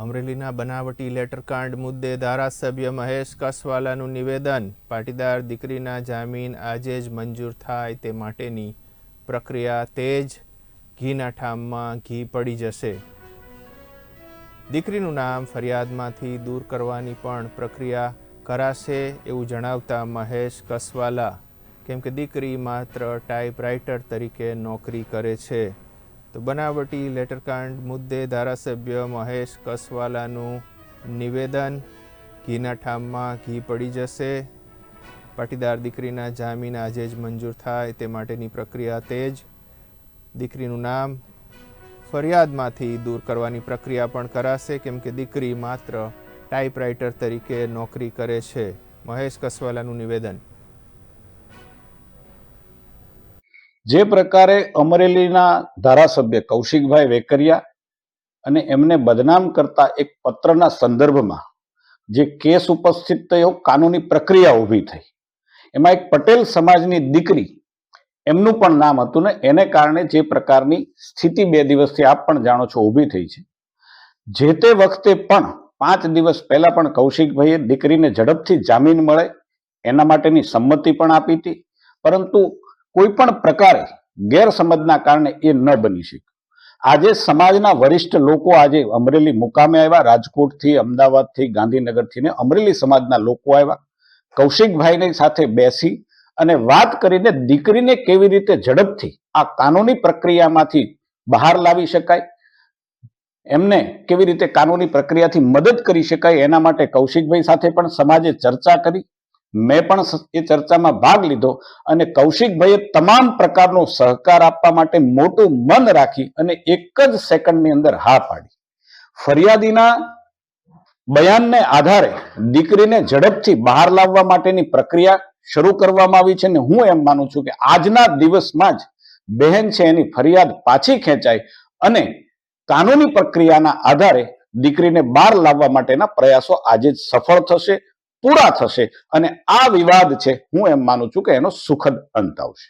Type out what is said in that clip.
અમરેલીના બનાવટી લેટરકાંડ મુદ્દે ધારાસભ્ય મહેશ કસવાલાનું નિવેદન. પાટીદાર દીકરીના જામીન આજે જ મંજૂર થાય તે માટેની પ્રક્રિયા તેજ ઘીના ઠામમાં ઘી પડી જશે. દીકરીનું નામ ફરિયાદમાંથી દૂર કરવાની પણ પ્રક્રિયા કરાશે એવું જણાવતા મહેશ કસવાલા, કેમ કે દીકરી માત્ર ટાઈપરાઇટર તરીકે નોકરી કરે છે. તો બનાવટી, લેટરકાંડ, મુદ્દે ધારાસભ્ય મહેશ કસવાલાનું નિવેદન, ઘીના ઠામમાં ઘી પડી જશે, પાટીદાર દીકરીના જામીન આજે જ મંજૂર થાય, તે માટેની પ્રક્રિયા તેજ, દીકરીનું નામ ફરિયાદમાંથી દૂર કરવાની પ્રક્રિયા પણ કરાશે, કેમ કે દીકરી માત્ર ટાઈપરાઇટર તરીકે નોકરી કરે છે. મહેશ કસવાલાનું નિવેદન. જે પ્રકારે અમરેલીના ધારાસભ્ય કૌશિકભાઈ વેકરિયા અને એમને બદનામ કરતા એક પત્રના સંદર્ભમાં જે કેસ ઉપસ્થિત થયો, કાનૂની પ્રક્રિયા ઊભી થઈ. એમાં એક પટેલ સમાજની દીકરી, એમનું પણ નામ હતું ને, એને કારણે જે પ્રકારની સ્થિતિ બે દિવસથી આપ પણ જાણો છો ઊભી થઈ છે. જે તે વખતે પણ પાંચ દિવસ પહેલા પણ કૌશિકભાઈએ દીકરીને ઝડપથી જામીન મળે, એના માટેની સંમતિ પણ આપી હતી. પરંતુ કોઈ પણ પ્રકારે ગેરસમજના કારણે એ ન બની શક્યું આજે સમાજના વરિષ્ઠ લોકો આજે અમરેલી મુકામે આવ્યા, રાજકોટથી, અમદાવાદથી, ગાંધીનગરથી ને અમરેલી સમાજના લોકો આવ્યા. કૌશિકભાઈની સાથે બેસી અને વાત કરીને દીકરીને કેવી રીતે ઝડપથી આ કાનૂની પ્રક્રિયામાંથી બહાર લાવી શકાય, એમને કેવી રીતે કાનૂની પ્રક્રિયાથી મદદ કરી શકાય એના માટે કૌશિકભાઈ સાથે પણ સમાજે ચર્ચા કરી. મેં પણ એ ચર્ચામાં ભાગ લીધો અને કૌશિકભાઈએ તમામ પ્રકારનો સહકાર આપવા માટે મોટું મન રાખી અને એક જ સેકન્ડની અંદર હા પાડી. ફરિયાદીના બયાનને આધારે દીકરીને ઝડપથી બહાર લાવવા માટેની પ્રક્રિયા શરૂ કરવામાં આવી છે અને હું એમ માનું છું કે આજના દિવસમાં જ બહેન છે એની ફરિયાદ પાછી ખેંચાય અને કાનૂની પ્રક્રિયાના આધારે દીકરીને બહાર લાવવા માટેના પ્રયાસો આજે જ સફળ થશે. પૂરા થશે અને આ વિવાદ છે હું એમ માનું છું કે એનો સુખદ અંત આવશે.